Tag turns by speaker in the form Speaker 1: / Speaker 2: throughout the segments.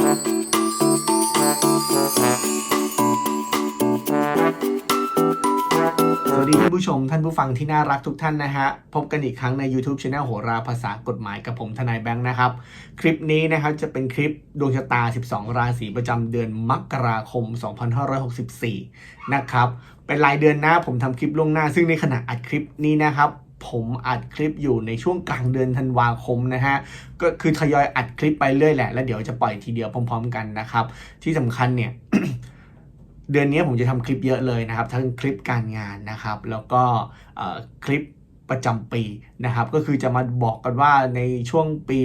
Speaker 1: สวัสดีท่านผู้ชมท่านผู้ฟังที่น่ารักทุกท่านนะฮะ พบกันอีกครั้งใน YouTube Channel โหราภาษากฎหมายกับผมทนายแบงค์นะครับ คลิปนี้นะครับจะเป็นคลิปดวงชะตา 12 ราศีประจำเดือนมกราคม 2564 นะครับ เป็นรายเดือนหน้าผมทำคลิปล่วงหน้า ซึ่งในขณะอัดคลิปนี้นะครับ ผมอัดคลิปอยู่ในช่วงกลางเดือนธันวาคมนะฮะ ก็คือทยอยอัดคลิปไปเรื่อยแหละ แล้วเดี๋ยวจะปล่อยทีเดียวพร้อม ๆ กันนะครับ ที่สำคัญเนี่ย เดือนนี้ผมจะทำคลิปเยอะเลยนะครับ ทั้งคลิปการงานนะครับ แล้วก็คลิปประจำปีนะครับ ก็คือจะมาบอกกันว่าในช่วงปี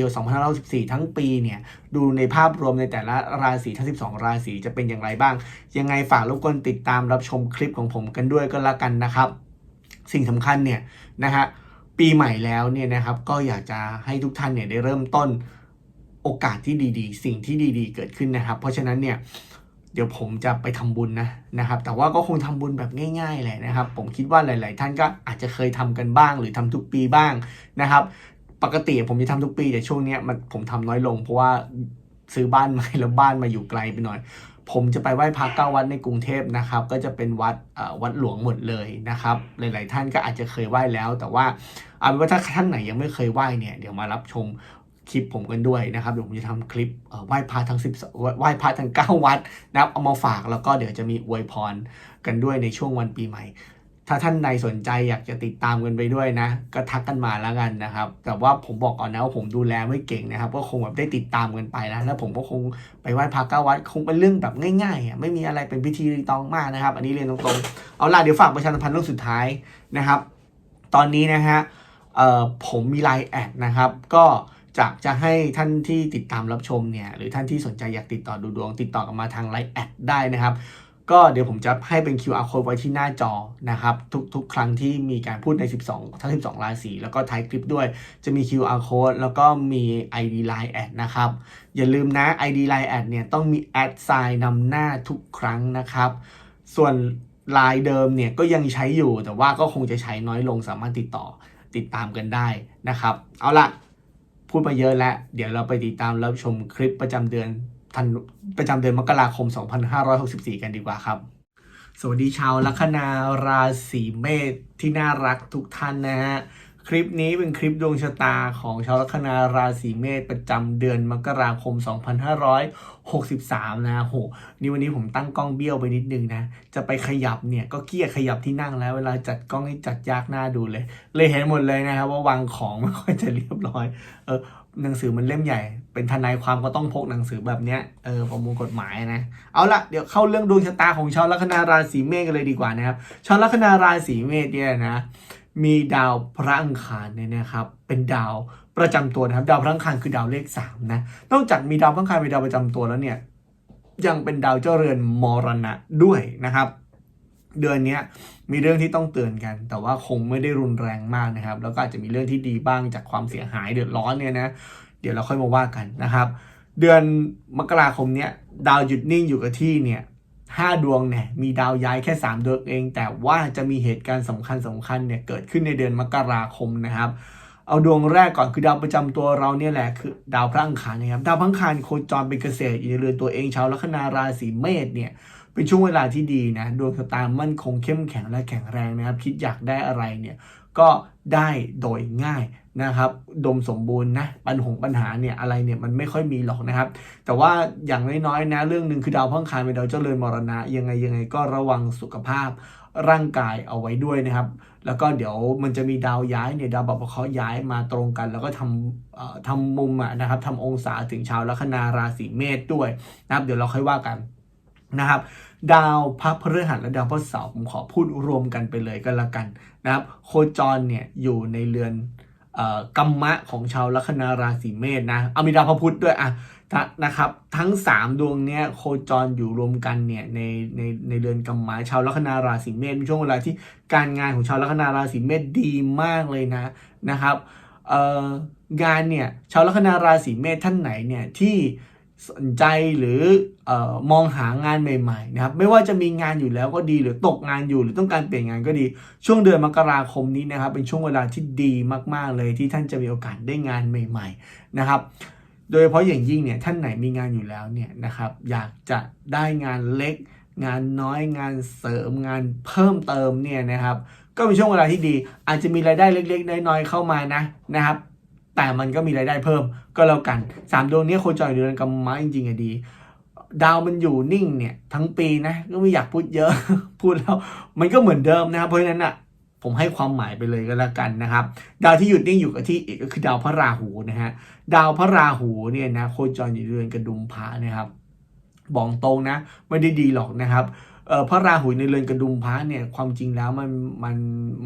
Speaker 1: 2564 ทั้งปีเนี่ย ดูในภาพรวมในแต่ละราศีทั้ง 12 ราศีจะเป็นอย่างไรบ้าง ยังไงฝากรบกวนติดตามรับชมคลิปของผมกันด้วยก็แล้วกันนะครับ สิ่งสำคัญเนี่ยนะฮะปีใหม่แล้วเนี่ยนะครับก็อยากจะให้ทุกท่านเนี่ยได้เริ่มต้นโอกาสที่ดีๆ สิ่งที่ดีๆ เกิดขึ้นนะครับ เพราะฉะนั้นเนี่ยเดี๋ยวผมจะไปทำบุญนะนะครับ แต่ว่าก็คงทำบุญแบบง่ายๆแหละนะครับ ผมคิดว่าหลาย ๆ ท่านก็อาจจะเคยทำกันบ้าง หรือทำทุกปีบ้างนะครับ ปกติผมจะทำทุกปีแต่ช่วงเนี้ยมันผมทำน้อยลง เพราะว่าซื้อบ้านใหม่แล้วบ้านมาอยู่ไกลไปหน่อย ผมจะไปไหว้พระเก้าวัดในกรุงเทพนะครับ ก็จะเป็นวัดวัดหลวงหมดเลยนะครับ หลาย ๆ ท่านก็อาจจะเคยไหว้แล้ว แต่ว่าเอาเป็นว่าถ้าท่านไหนยังไม่เคยไหว้เนี่ยเดี๋ยวมารับชมคลิปผมกันด้วยนะครับเดี๋ยวผมจะทำคลิปไหว้พระทั้ง10ไหว้พระทั้ง9วัดนะครับเอามาฝากแล้วก็เดี๋ยวจะมีอวยพรกันด้วยในช่วงวันปีใหม่ ถ้าท่านใดสนใจอยากจะติดตามกันไปด้วยนะ ก็ทักกันมาแล้วกันนะครับ แต่ว่าผมบอกก่อนนะว่าผมดูแลไม่เก่งนะครับ ก็คงแบบได้ติดตามกันไปนะ แล้วผมก็คงไปไหว้พระเก้าวัด คงเป็นเรื่องแบบง่ายๆไม่มีอะไรเป็นพิธีรีตองมากนะครับ อันนี้เรียนตรงๆ เอาล่ะเดี๋ยวฝากประชาสัมพันธ์เรื่องสุดท้ายนะครับ ตอนนี้นะฮะผมมีไลน์แอดนะครับ ก็จากจะให้ท่านที่ติดตามรับชมเนี่ย หรือท่านที่สนใจอยากติดต่อดูดวง ติดต่อกันมาทางไลน์แอดได้นะครับ ก็เดี๋ยวผมจะให้เป็น QR code ไว้ที่หน้าจอนะครับทุกๆ ครั้งที่มีการพูดใน 12 ทั้ง 12 ราศีแล้วก็ท้ายคลิปด้วย จะมี QR code แล้วก็มี ID Line แอดนะครับ อย่าลืมนะ ID Line แอดเนี่ยต้องมีแอดไซน์นำหน้าทุกครั้งนะครับ ส่วนลายเดิมเนี่ยก็ยังใช้อยู่แต่ว่าก็คงจะใช้น้อยลงสามารถติดต่อติดตามกันได้นะครับ เอาละพูดมาเยอะแล้ว เดี๋ยวเราไปติดตามรับชมคลิปประจำเดือน ธันประจำเดือนมกราคม 2564 กันดีกว่าครับ สวัสดีชาวลัคนาราศีเมษที่น่ารักทุกท่านนะฮะคลิปนี้เป็นคลิปดวงชะตาของชาวลัคนาราศีเมษประจำเดือนมกราคม 2563 นะโห นี่วันนี้ผมตั้งกล้องเบี้ยวไปนิดนึงนะ จะไปขยับเนี่ยก็เกลียขยับที่นั่งแล้ว เวลาจัดกล้องนี่จัดยากหน้าดูเลย เลยเห็นหมดเลยนะครับว่าวางของไม่ค่อยจะเรียบร้อย เออหนังสือมันเล่มใหญ่ เป็นทนายความก็ต้องพกหนังสือแบบเนี้ยเออประมวลกฎหมายนะ เอาละเดี๋ยวเข้าเรื่องดวงชะตาของชาวลัคนาราศีเมษกันเลยดีกว่านะครับ ชาวลัคนาราศีเมษเนี่ยนะ มีดาวพระอังคารเนี่ยนะครับ เป็นดาวประจำตัวนะครับ ดาวพระอังคารคือดาวเลขสามนะ นอกจากมีดาวพระอังคารเป็นดาวประจำตัวแล้วเนี่ยยังเป็นดาวเจ้าเรือนมรณะด้วยนะครับ เดือนนี้มีเรื่องที่ต้องเตือนกัน แต่ว่าคงไม่ได้รุนแรงมากนะครับ แล้วก็อาจจะมีเรื่องที่ดีบ้างจากความเสียหายเดือดร้อนเนี่ยนะ ดี๋ยวเราค่อยมาว่ากันนะครับ เดือนมกราคมเนี้ยดาวหยุดนิ่งอยู่กับที่เนี่ยห้าดวงเนี่ยมีดาวย้ายแค่ 3 ดวงเอง แต่ว่าจะมีเหตุการณ์สำคัญสำคัญเนี่ยเกิดขึ้นในเดือนมกราคมนะครับ เอาดวงแรกก่อนคือดาวประจำตัวเราเนี่ยแหละคือดาวพระอังคารนะครับดาวพระอังคารโคจรเป็นเกษตรอยู่ในเรือนตัวเองชาวลัคนาราศีเมษเนี่ยเป็นช่วงเวลาที่ดีนะดวงชะตามั่นคงเข้มแข็งและแข็งแรงนะครับ คิดอยากได้อะไรเนี่ยก็ได้โดยง่าย นะครับดมสมบูรณ์นะปัญหาปัญหาเนี่ยอะไรเนี่ยมันไม่ค่อยมีหรอกนะครับ แต่ว่าอย่างน้อยๆนะเรื่องหนึ่งคือดาวพระอังคารเป็นดาวเจ้าเรือนมรณะ ยังไงยังไงก็ระวังสุขภาพร่างกายเอาไว้ด้วยนะครับ แล้วก็เดี๋ยวมันจะมีดาวย้ายเนี่ยดาวบัพเคราะห์ย้ายมาตรงกัน แล้วก็ทำทำมุมอะนะครับทำองศาถึงชาวลัคนาราศีเมษด้วยนะครับ เดี๋ยวเราค่อยว่ากันนะครับดาวพระพฤหัสและดาวพระเสาร์ผมขอพูดรวมกันไปเลยก็แล้วกันนะครับ โคจรเนี่ยอยู่ในเรือน กรรมะของชาวลัคนาราศีเมษนะเอามีดาวพระพุธด้วยอะนะครับ ทั้ง 3 ดวงเนี้ยโคจรอยู่รวมกันเนี่ยในในในเดือนกัมมะชาวลัคนาราศีเมษเป็นช่วงเวลาที่การงานของชาวลัคนาราศีเมษดีมากเลยนะนะครับงานเนี่ยชาวลัคนาราศีเมษท่านไหนเนี่ยที่ สนใจหรือออมองหางานใหม่ๆนะครับไม่ว่าจะมีงานอยู่แล้วก็ดีหรือตกงานอยู่หรือต้องการเปลี่ยนงานก็ดี ช่วงเดือนมกราคมนี้นะครับ เป็นช่วงเวลาที่ดีมากๆเลยที่ท่านจะมีโอกาสได้งานใหม่ ๆนะครับ โดยเฉพาะอย่างยิ่งเนี่ยท่านไหนมีงานอยู่แล้วเนี่ยนะครับ อยากจะได้งานเล็ก งานน้อยงานเสริมงานเพิ่มเติมเนี่ยนะครับ ก็เป็นช่วงเวลาที่ดี อาจจะมีรายได้เล็ก ๆ น้อยๆเข้ามานะนะครับ แต่มันก็มีรายได้เพิ่มก็แล้วกันสามดวงนี้โคจรอยู่ในเดือนกำมะจริงๆอะดี ดาวมันอยู่นิ่งเนี่ย ทั้งปีนะก็ไม่อยากพูดเยอะ พูดแล้วมันก็เหมือนเดิมนะครับเพราะฉะนั้นอะผมให้ความหมายไปเลยก็แล้วกันนะครับ ดาวที่หยุดนิ่งอยู่กับที่อีกก็คือดาวพระราหูนะฮะดาวพระราหูเนี่ยนะโคจรอยู่เรือนกระดุมพระนะครับบอกตรงนะไม่ได้ดีหรอกนะครับเอ่อพระราหูในเรือนกระดุมพระเนี่ยความจริงแล้วมันมัน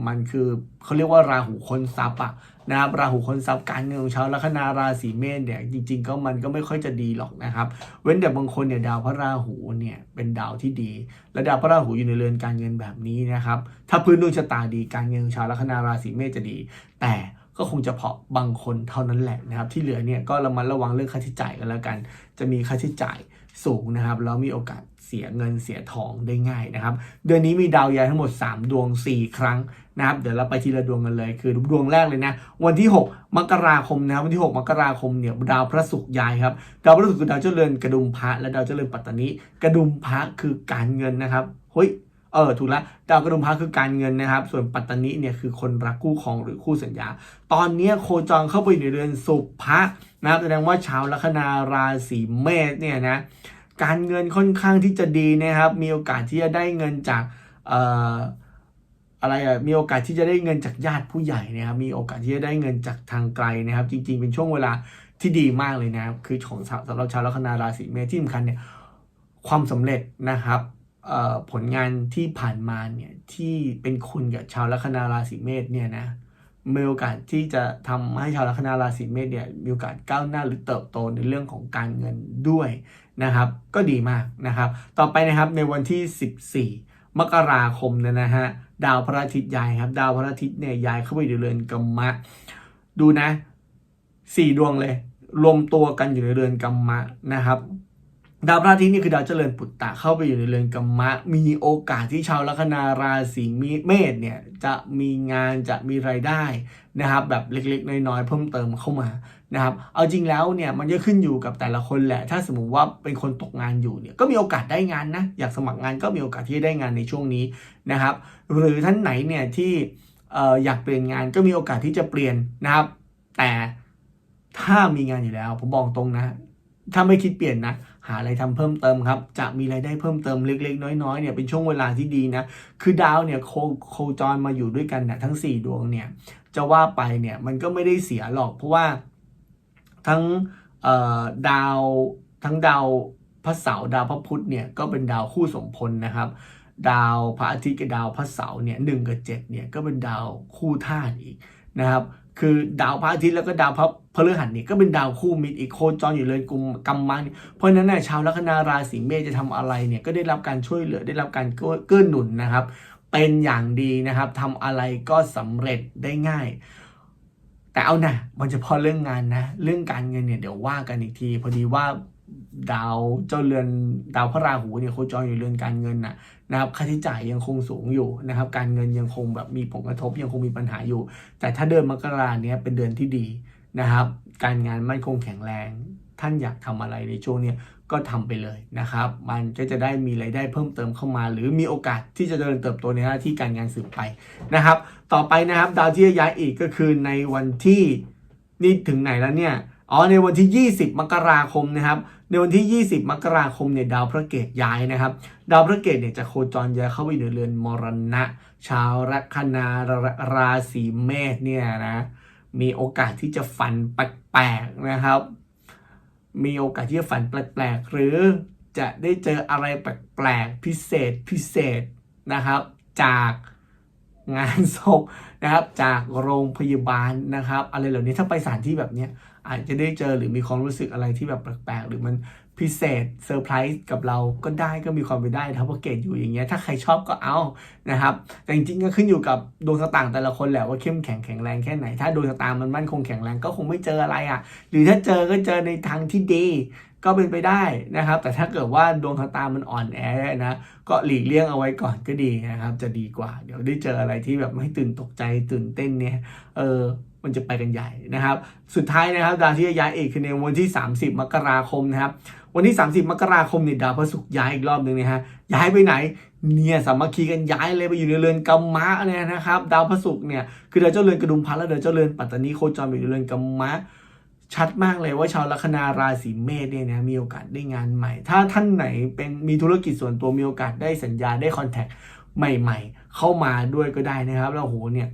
Speaker 1: มันคือเขาเรียกว่าราหูคนทรัพย์อะ นะครับราหูคนทรัพย์การเงินของชาวลัคนาราศีเมษเนี่ยจริง ๆ ก็มันก็ไม่ค่อยจะดีหรอกนะครับ เว้นแต่บางคนเนี่ยดาวพระราหูเนี่ยเป็นดาวที่ดี และดาวพระราหูอยู่ในเรือนการเงินแบบนี้นะครับถ้าพื้นดวงชะตาดีการเงินของชาวลัคนาราศีเมษจะดี แต่ก็คงจะเพาะบางคนเท่านั้นแหละนะครับ ที่เหลือเนี่ยก็ระมัดระวังเรื่องค่าใช้จ่ายกันแล้วกัน จะมีค่าใช้จ่ายสูงนะครับแล้วมีโอกาสเสียเงินเสียทองได้ง่ายนะครับ เดือนนี้มีดาวย้ายทั้งหมด 3 ดวง 4 ครั้ง นะครับเดี๋ยวเราไปทีละดวงกันเลย คือดวงแรกเลยนะ วันที่ 6 มกราคมนะครับวันที่ 6 มกราคมเนี่ยดาวพระศุกร์ย้ายครับดาวพระศุกร์คือดาวเจริญกระดุมพระและดาวเจริญปัตตานีกระดุมพระคือการเงินนะครับเฮ้ยเออถูกแล้วดาวกระดุมพระคือการเงินนะครับ ส่วนปัตตานีเนี่ยคือคนรักคู่ครองหรือคู่สัญญา ตอนนี้โคจรเข้าไปอยู่ในเรือนสุภะนะครับแสดงว่าชาวลัคนาราศีเมษเนี่ยนะการเงินค่อนข้างที่จะดีนะครับ มีโอกาสที่จะได้เงินจากเอ่อ อะไรอะมีโอกาสที่จะได้เงินจากญาติผู้ใหญ่นะครับมีโอกาสที่จะได้เงินจากทางไกลนะครับ จริง ๆ เป็นช่วงเวลาที่ดีมากเลยนะครับคือของสำหรับชาวลัคนาราศีเมษที่สำคัญเนี่ยความสำเร็จนะครับผลงานที่ผ่านมาเนี่ยที่เป็นคุณกับชาวลัคนาราศีเมษเนี่ยนะมีโอกาสที่จะทำให้ชาวลัคนาราศีเมษเนี่ยมีโอกาสก้าวหน้าหรือเติบโตในเรื่องของการเงินด้วยนะครับ ก็ดีมากนะครับ ต่อไปนะครับในวันที่ 14 มกราคมเนี่ยนะฮะดาวพระอาทิตย์ย้ายครับ ดาวพระอาทิตย์เนี่ยย้ายเข้าไปอยู่ในเรือนกัมมะ ดูนะสี่ดวงเลย รวมตัวกันอยู่ในเรือนกัมมะนะครับดาวพระอาทิตย์นี่คือดาวเจริญปุตตะเข้าไปอยู่ในเรือนกัมมะ มีโอกาสที่ชาวลัคนาราศีเมษเนี่ยจะมีงานจะมีรายได้นะครับ แบบเล็กๆ น้อยๆ เพิ่มเติมเข้ามา นะครับ เอาจริงแล้วเนี่ยมันจะขึ้นอยู่กับแต่ละคนแหละ ถ้าสมมติว่าเป็นคนตกงานอยู่เนี่ยก็มีโอกาสได้งานนะ อยากสมัครงานก็มีโอกาสที่จะได้งานในช่วงนี้นะครับ หรือท่านไหนเนี่ยที่อ่อยากเปลี่ยนงานก็มีโอกาสที่จะเปลี่ยนนะครับ แต่ถ้ามีงานอยู่แล้ว ผมบอกตรงนะ ถ้าไม่คิดเปลี่ยนนะหาอะไรทำเพิ่มเติมครับ จะมีรายได้เพิ่มเติมเล็กๆ น้อยๆเนี่ยเป็นช่วงเวลาที่ดีนะ คือดาวเนี่ยโคโคจรมาอยู่ด้วยกันนะทั้ง 4 ดวงเนี่ย จะว่าไปเนี่ยมันก็ไม่ได้เสียหรอกเพราะว่า ทั้งดาวทั้งดาวพระเสาร์ดาวพระพุธเนี่ยก็เป็นดาวคู่สมพลนะครับ ดาวพระอาทิตย์กับดาวพระเสาร์เนี่ยหนึ่งกับเจ็ดเนี่ยก็เป็นดาวคู่ธาตุอีกนะครับ คือดาวพระอาทิตย์แล้วก็ดาวพระพฤหัสเนี่ยก็เป็นดาวคู่มิตรอีกโคจรอยู่เลยกลุ่มกำมันเพราะฉะนั้นน่ะชาวลัคนาราศีเมษจะทำอะไรเนี่ยก็ได้รับการช่วยเหลือได้รับการเกื้อเกื้อหนุนนะครับ เป็นอย่างดีนะครับทำอะไรก็สำเร็จได้ง่าย แต่เอานะมันเฉพาะเรื่องงานนะ เรื่องการเงินเนี่ยเดี๋ยวว่ากันอีกที พอดีว่าดาวเจ้าเรือนดาวพระราหูเนี่ยโคจรอยู่เรือนการเงินนะนะครับค่าใช้จ่ายยังคงสูงอยู่นะครับ การเงินยังคงแบบมีผลกระทบยังคงมีปัญหาอยู่ แต่ถ้าเดือนมกราเนี้ยเป็นเดือนที่ดีนะครับ การงานมั่นคงแข็งแรง ท่านอยากทำอะไรในช่วงเนี้ย ก็ทำไปเลยนะครับ มันก็จะได้มีรายได้เพิ่มเติมเข้ามา หรือมีโอกาสที่จะเดินเติบโตในหน้าที่การงานสืบไปนะครับ ต่อไปนะครับดาวที่จะย้ายอีกก็คือในวันที่นี่ถึงไหนแล้วเนี่ยอ๋อในวันที่ 20 มกราคมนะครับ ในวันที่ 20 มกราคมเนี่ยดาวพระเกตย้ายนะครับ ดาวพระเกตเนี่ยจะโคจรย้ายเข้าไปในเรือนมรณะ ชาวลัคนาราราศีเมษเนี่ยนะมีโอกาสที่จะฝันแปลกๆนะครับ มีโอกาสที่จะฝันแปลกๆ หรือจะได้เจออะไรแปลกๆ พิเศษพิเศษนะครับ จากงานศพนะครับ จากโรงพยาบาลนะครับ อะไรเหล่านี้ถ้าไปสถานที่แบบนี้อาจจะได้เจอหรือมีความรู้สึกอะไรที่แบบแปลกๆ หรือมัน พิเศษเซอร์ไพรส์กับเราก็ได้ก็มีความไปนได้ถ้าว่าเกตอยู่อย่างเงี้ยถ้าใครชอบก็เอานะครับ แต่จริงๆก็ขึ้นอยู่กับดวงชะตางแต่ละคนแหละว่าเข้มแข็งแข็งแรงแค่ไหน ถ้าดวงชะตามันมั่นคงแข็งแรงก็คงไม่เจออะไรอะ หรือถ้าเจอก็เจอในทางที่ดีก็เป็นไปได้นะครับ แต่ถ้าเกิดว่าดวงชะตามันอ่อนแอนะก็หลีกเลี่ยงเอาไว้ก่อนก็ดีนะครับ จะดีกว่า เดี๋ยวได้เจออะไรที่แบบไม่ตื่นตกใจตื่นเต้นเนี่ยเออมันจะไปกันใหญ่นะครับ สุดท้ายนะครับดาวที่ย้ายอีกคือในวันที่ 30 มกราคมนะครับ วันที่ 30 มกราคมเนี่ยดาวพระศุกร์ย้ายอีกรอบหนึ่งนะฮะย้ายไปไหนเนี่ยสามัคคีกันย้ายเลยไปอยู่ในเรือนกัมมะเนี่ยนะครับดาวพระศุกร์เนี่ยคือดาวเจ้าเรือนกระดุมพันและดาวเจ้าเรือนปัตตานีโคจรอยู่ในเรือนกัมมะชัดมากเลยว่าชาวลัคนาราศีเมษเนี่ยนะมีโอกาสได้งานใหม่ ถ้าท่านไหนเป็นมีธุรกิจส่วนตัวมีโอกาสได้สัญญาได้คอนแทคใหม่ ๆ เข้ามาด้วยก็ได้นะครับแล้วโหเนี่ย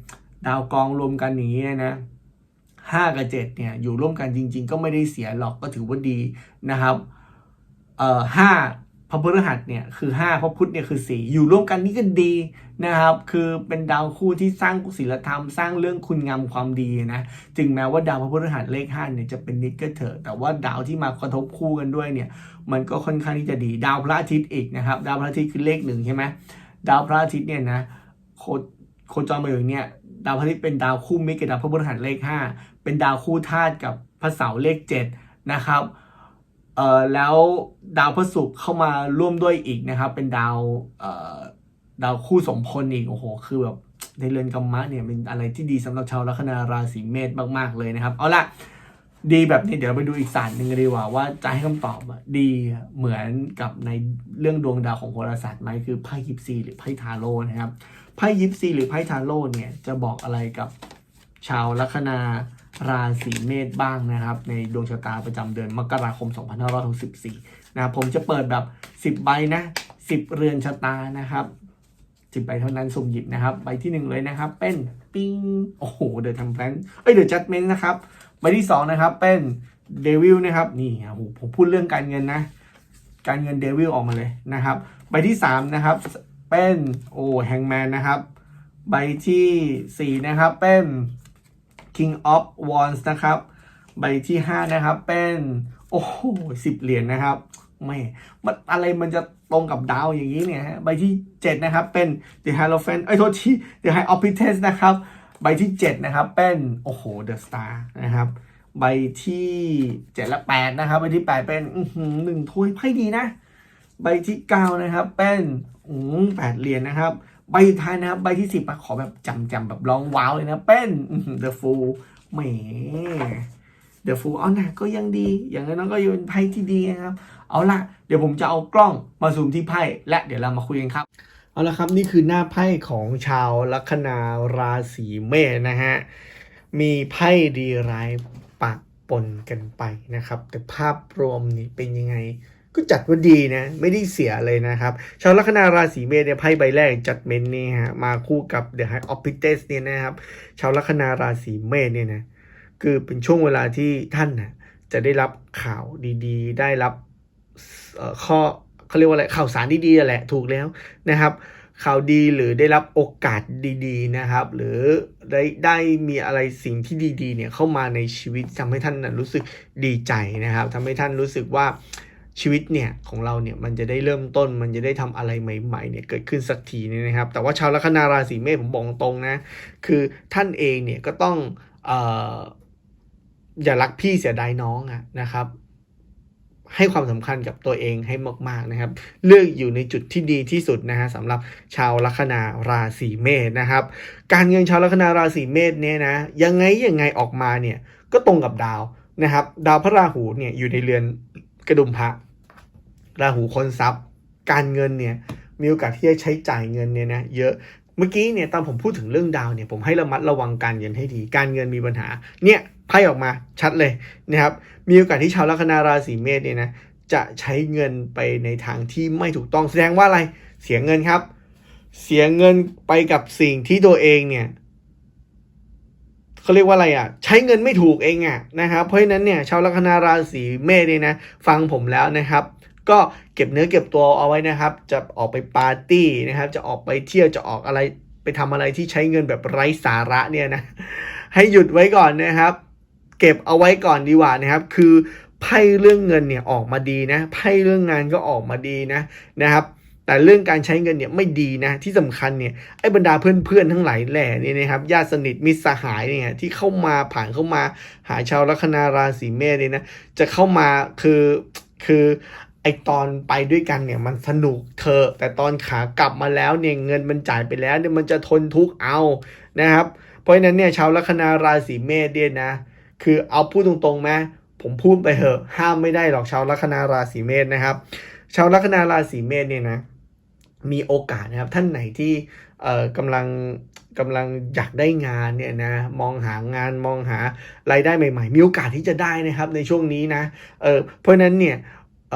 Speaker 1: ดาวกองรวมกันอย่างนี้นะห้ากับเจ็ดเนี่ยอยู่ร่วมกันจริง ๆ ก็ไม่ได้เสียหรอกก็ถือว่าดีนะครับ เอ่อห้าพระพฤหัสเนี่ยคือห้าพระพุธเนี่ยคือสี่อยู่ร่วมกันนี่ก็ดีนะครับ คือเป็นดาวคู่ที่สร้างศีลธรรม สร้างเรื่องคุณงามความดีนะถึงแม้ว่าดาวพระพฤหัสเลขห้าเนี่ยจะเป็นนิดก็เถอะแต่ว่าดาวที่มากระทบคู่กันด้วยเนี่ย มันก็ค่อนข้างที่จะดี ดาวพระอาทิตย์อีกนะครับ ดาวพระอาทิตย์คือเลขหนึ่งใช่ไหมดาวพระอาทิตย์เนี่ยนะโคโคจรมาอยู่เนี่ย ดาวพระอาทิตย์เป็นดาวคู่มิตรกับดาวพระพฤหัสเลขห้าเป็นดาวคู่ธาตุกับพระเสาร์เลขเจ็ดนะครับ เอ่อแล้วดาวพระศุกร์เข้ามาร่วมด้วยอีกนะครับ เป็นดาวเอ่อดาวคู่สมพลอีกโอ้โห คือแบบในเรือนกรรมะเนี่ยเป็นอะไรที่ดีสำหรับชาวลัคนาราศีเมษมากๆเลยนะครับ เอาละดีแบบนี้เดี๋ยวเราไปดูอีกศาสตร์หนึ่งดีกว่า ว่าจะให้คำตอบดีเหมือนกับในเรื่องดวงดาวของโหราศาสตร์ไหมคือไพ่ยิปซีหรือไพ่ทาโร่นะครับไพ่ยิปซีหรือไพ่ทาโร่เนี่ยจะบอกอะไรกับชาวลัคนา ราศีเมษบ้างนะครับ ในดวงชะตาประจำเดือนมกราคม 2564นะครับผมจะเปิดแบบ 10 ใบนะ 10 เรือนชะตานะครับ10ใบเท่านั้นสุ่มหยิบนะครับใบที่ 1 เลยนะครับ เป็นปิงโอ้โหเดอะทัมแพลนเอ้ยเดอะจัดเมนนะครับใบที่ 2 นะครับ เป็นเดวิลนะครับนี่โอ้โหผมพูดเรื่องการเงินนะ การเงินเดวิลออกมาเลยนะครับใบที่ 3 นะครับ เป็นโอ้แฮงแมนนะครับ ใบทีสี่4 นะครับเป็น King of Wands นะครับ ใบที่ 5 นะครับเป็นโอ้โหสิบเหรียญนะครับไม่มันอะไรมันจะตรงกับดาวอย่างนี้เนี่ยฮะใบที่ 7 นะครับเป็น The Hierophant เอ้ยโทษที The High of Priestess นะครับ ใบที่ 7 นะครับเป็นโอ้โห The Star นะครับใบที่7และ8นะครับใบที่ 8 เป็นอือหือหนึ่งถ้วยไพ่ดีนะ ใบที่ 9 นะครับเป็นอืมแปดเหรียญนะครับ ใบสุดท้ายนะครับใบที่10อะขอแบบจำจำแบบลองว้าวเลยนะเป็น The Fool แหม The Fool เอาหนะก็ยังดี อย่างน้อยๆก็ยังเป็นไพ่ที่ดีนะครับ เอาละเดี๋ยวผมจะเอากล้องมาซูมที่ไพ่และเดี๋ยวเรามาคุยกันครับเอาละครับนี่คือหน้าไพ่ของชาวลัคนาราศีเมษนะฮะมีไพ่ดีร้ายปะปนกันไปนะครับ แต่ภาพรวมนี่เป็นยังไง ก็จัดว่าดีนะ ไม่ได้เสียเลยนะครับ ชาวลัคนาราศีเมษเนี่ยไพ่ใบแรกจัดเมนนี่ฮะมาคู่กับ The High of Priestess เนี่ยนะครับ ชาวลัคนาราศีเมษเนี่ยนะคือเป็นช่วงเวลาที่ท่านนะจะได้รับข่าวดีๆ ได้รับข้อเขาเรียกว่าอะไรข่าวสารดีๆแหละถูกแล้วนะครับข่าวดีหรือได้รับโอกาสดีๆนะครับ หรือได้ได้มีอะไรสิ่งที่ดีๆเนี่ยเข้ามาในชีวิตทำให้ท่านนะรู้สึกดีใจนะครับทำให้ท่านรู้สึกว่า ชีวิตเนี่ยของเราเนี่ยมันจะได้เริ่มต้นมันจะได้ทำอะไรใหม่ๆเนี่ยเกิดขึ้นสักทีนี่นะครับ แต่ว่าชาวลัคนาราศีเมษผมบอกตรงนะคือท่านเองเนี่ยก็ต้องออย่ารักพี่เสียดายน้องอะนะครับให้ความสำคัญกับตัวเองให้มาก ๆนะครับ เลือกอยู่ในจุดที่ดีที่สุดนะฮะสำหรับชาวลัคนาราศีเมษนะครับ การเงินชาวลัคนาราศีเมษเนี่ยนะยังไงยังไงออกมาเนี่ยก็ตรงกับดาวนะครับ ดาวพระราหูเนี่ยอยู่ในเรือนกระดุมพระ ราหูคนทรัพย์ การเงินเนี่ยมีโอกาสที่จะใช้จ่ายเงินเนี่ยนะเยอะเมื่อกี้เนี่ยตอนผมพูดถึงเรื่องดาวเนี่ยผมให้ระมัดระวังการเงินให้ดี การเงินมีปัญหา เนี่ยไพ่ออกมาชัดเลยนะครับมีโอกาสที่ชาวลัคนาราศีเมษเนี่ยนะจะใช้เงินไปในทางที่ไม่ถูกต้องแสดงว่าอะไรเสียเงินครับ เสียเงินไปกับสิ่งที่ตัวเองเนี่ยเขาเรียกว่าอะไรอะ ใช้เงินไม่ถูกเองอะนะครับเพราะฉะนั้นเนี่ยชาวลัคนาราศีเมษเนี่ยนะ ฟังผมแล้วนะครับ ก็เก็บเนื้อเก็บตัวเอาไว้นะครับ จะออกไปปาร์ตี้นะครับ จะออกไปเที่ยวจะออกอะไรไปทำอะไรที่ใช้เงินแบบไร้สาระเนี่ยนะให้หยุดไว้ก่อนนะครับ เก็บเอาไว้ก่อนดีกว่านะครับ คือไพ่เรื่องเงินเนี่ยออกมาดีนะไพ่เรื่องงานก็ออกมาดีนะนะครับ แต่เรื่องการใช้เงินเนี่ยไม่ดีนะที่สำคัญเนี่ยไอ้บรรดาเพื่อนๆทั้งหลายแหล่เนี่ยนะครับญาติสนิทมิตรสหายเนี่ยที่เข้ามาผ่านเข้ามาหาชาวลัคนาราศีเมษเนี่ยนะจะเข้ามาคือคือ ไอตอนไปด้วยกันเนี่ยมันสนุกเธอะแต่ตอนขากลับมาแล้วเนี่ยเงินมันจ่ายไปแล้วเนี่ยมันจะทนทุกข์เอานะครับ เพราะฉะนั้นเนี่ยชาวลัคนาราศีเมษเนี่ยนะ คือเอาพูดตรงๆไหมผมพูดไปเหอะห้ามไม่ได้หรอกชาวลัคนาราศีเมษนะครับ ชาวลัคนาราศีเมษเนี่ยนะมีโอกาสนะครับท่านไหนที่เอ่อกำลังกำลังอยากได้งานเนี่ยนะมองหางานมองหารายได้ใหม่ ๆ มีโอกาสที่จะได้นะครับในช่วงนี้นะเออเพราะนั้นเนี่ย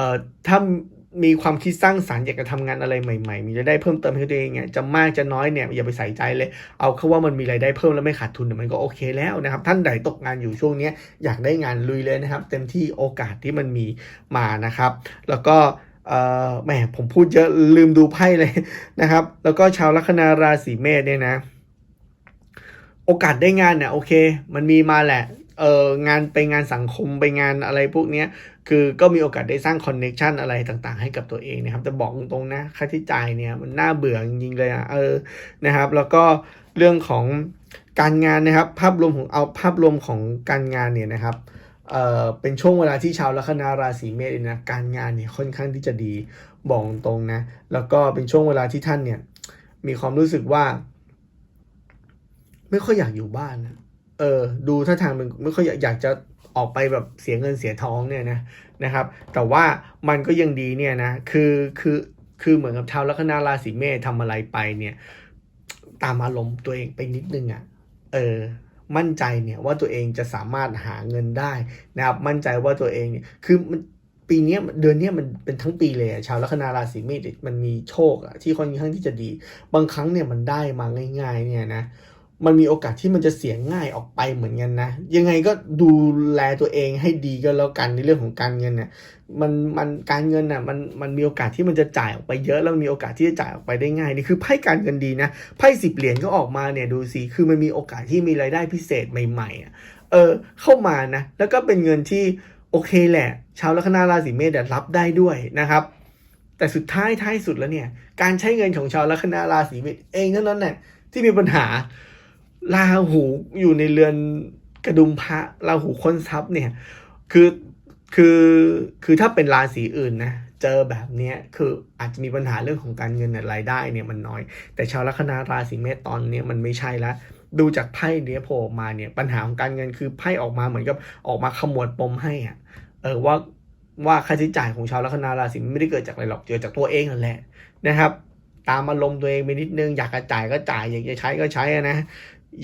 Speaker 1: อ่อถ้ามีความคิดสร้างสรรค์อยากจะทำงานอะไรใหม่ๆ มีรายได้เพิ่มเติมให้ตัวเองเนี่ยจะมากจะน้อยเนี่ยอย่าไปใส่ใจเลย เอาแค่ว่ามันมีรายได้เพิ่มแล้วไม่ขาดทุนเนี่ยมันก็โอเคแล้วนะครับท่านใดตกงานอยู่ช่วงนี้อยากได้งานลุยเลยนะครับ เต็มที่โอกาสที่มันมีมานะครับ แล้วก็เอ่อแหมผมพูดเยอะลืมดูไพ่เลยนะครับ แล้วก็ชาวลัคนาราศีเมษเนี่ยนะ โอกาสได้งานเนี่ยโอเค มันมีมาแหละ เอองานไปงานสังคมไปงานอะไรพวกเนี้ยคือก็มีโอกาสได้สร้างคอนเน็ชันอะไรต่างๆ ให้กับตัวเองนะครับแต่บอกตรงๆนะค่าใช้จ่ายเนี่ยมันน่าเบื่อจริงๆเลยอะเออนะครับ แล้วก็เรื่องของการงานนะครับ ภาพรวมของเอาภาพรวมของการงานเนี่ยนะครับเอ่อเป็นช่วงเวลาที่ชาวลัคนาราศีเมษเนี่ยนะการงานเนี่ยค่อนข้างที่จะดีบอกตรงๆนะ แล้วก็เป็นช่วงเวลาที่ท่านเนี่ยมีความรู้สึกว่า ไม่ค่อยอยากอยู่บ้านนะ เออดูท่าทางมันไม่ค่อยอยากอยากจะออกไปแบบเสียเงินเสียท้องเนี่ยนะนะครับ แต่ว่ามันก็ยังดีเนี่ยนะคือคือคือเหมือนกับชาวลัคนาราศีเมษทำอะไรไปเนี่ย ตามอารมณ์ตัวเองไปนิดนึงอะ่ะเออมั่นใจเนี่ยว่าตัวเองจะสามารถหาเงินได้นะครับ มั่นใจว่าตัวเองเนี่ยคือมันปีนี้เดือนเนี้ยมันเป็นทั้งปีเลยอะชาวลัคนาราศีเมษมันมีโชคอะที่ค่อนข้างที่จะดี บางครั้งเนี่ยมันได้มาง่าย ๆ เนี่ยนะ มันมีโอกาสที่มันจะเสียง่ายออกไปเหมือนกันนะ ยังไงก็ดูแลตัวเองให้ดีก็แล้วกันในเรื่องของการเงินเนี่ยมันมันการเงินน่ะมันมันมีโอกาสที่มันจะจ่ายออกไปเยอะแล้วมีโอกาสที่จะจ่ายออกไปได้ง่ายนี่คือไพ่การเงินดีนะไพ่สิบเหรียญก็ออกมาเนี่ยดูสิคือมันมีโอกาสที่มีรายได้พิเศษใหม่ๆอะเออเข้ามานะแล้วก็เป็นเงินที่โอเคแหละ ชาวลัคนาราศีเมษรับได้ด้วยนะครับ แต่สุดท้ายท้ายสุดแล้วเนี่ยการใช้เงินของชาวลัคนาราศีเมษเองเท่านั้นแหละที่มีปัญหา ราหูอยู่ในเรือนกระดุมพระราหูค้นทรัพย์เนี่ย คือคือคือถ้าเป็นราศีอื่นนะเจอแบบเนี้ยคืออาจจะมีปัญหาเรื่องของการเงินรายได้เนี่ยมันน้อย แต่ชาวลัคนาราศีเมษตอนเนี้ยมันไม่ใช่ล้วดูจากไพ่เนี้ยโผล่มาเนี่ยปัญหาของการเงินคือไพ่ออกมาเหมือนกับออกมาขมวดปมให้อะเออว่าว่าค่าใช้จ่ายของชาวลัคนาราศีไม่ได้เกิดจากอะไรหรอกเกิดจากตัวเองนั่นแหละนะครับ ตามอารมณ์ตัวเองไปนิดนึงอยากจะจ่ายก็จ่ายอยากจะใช้ก็ใช้นะ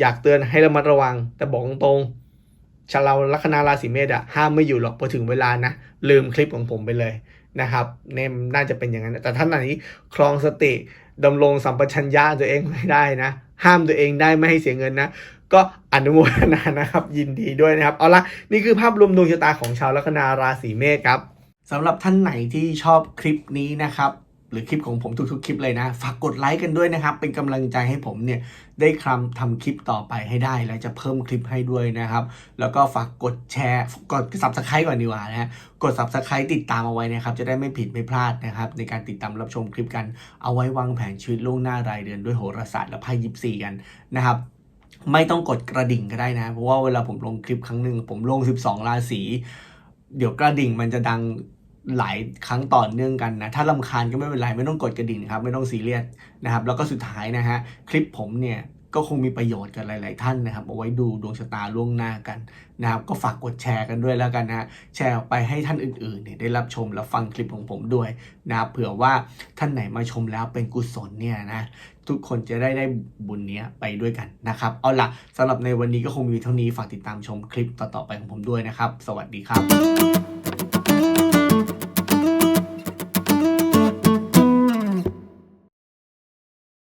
Speaker 1: อยากเตือนให้ระมัดระวัง แต่บอกตรงๆชาวเราลัคนาราศีเมษอะห้ามไม่อยู่หรอกพอถึงเวลานะ ลืมคลิปของผมไปเลยนะครับเนี่ยน่าจะเป็นอย่างนั้น แต่ท่านไหนครองสติดำรงสัมปชัญญะตัวเองไม่ได้นะ ห้ามตัวเองได้ไม่ให้เสียเงินนะ ก็อนุโมทนานะครับ ยินดีด้วยนะครับ เอาละนี่คือภาพรวมดวงชะตาของชาวลัคนาราศีเมษครับสำหรับท่านไหนที่ชอบคลิปนี้นะครับ หรือคลิปของผมทุกๆคลิปเลยนะ ฝากกดไลค์กันด้วยนะครับ เป็นกำลังใจให้ผมเนี่ยได้คำทำคลิปต่อไปให้ได้ และจะเพิ่มคลิปให้ด้วยนะครับ แล้วก็ฝากกดแชร์ กด subscribe ก่อนดีกว่านะฮะกด subscribe ติดตามเอาไว้นะครับ จะได้ไม่ผิดไม่พลาดนะครับ ในการติดตามรับชมคลิปกัน เอาไว้วางแผนชีวิตล่วงหน้ารายเดือนด้วยโหราศาสตร์และไพ่ยิปซีกันนะครับไม่ต้องกดกระดิ่งก็ได้นะ เพราะว่าเวลาผมลงคลิปครั้งหนึ่งผมลง 12 ราศีเดี๋ยวกระดิ่งมันจะดัง หลายครั้งต่อเนื่องกันนะ ถ้าลำคาญก็ไม่เป็นไร ไม่ต้องกดกระดิ่งครับ ไม่ต้องซีเรียสนะครับ แล้วก็สุดท้ายนะฮะ คลิปผมเนี่ยก็คงมีประโยชน์กับหลาย ๆ ท่านนะครับ เอาไว้ดูดวงชะตาล่วงหน้ากันนะครับ ก็ฝากกดแชร์กันด้วยแล้วกันนะแชร์ออกไปให้ท่านอื่น ๆ เนี่ยได้รับชมและฟังคลิปของผมด้วยนะครับเผื่อว่าท่านไหนมาชมแล้วเป็นกุศลเนี่ยนะทุกคนจะได้ได้บุญเนี้ยไปด้วยกันนะครับ เอาล่ะสำหรับในวันนี้ก็คงมีเท่านี้ฝากติดตามชมคลิปต่อ ๆ ไปของผมด้วยนะครับ สวัสดีครับ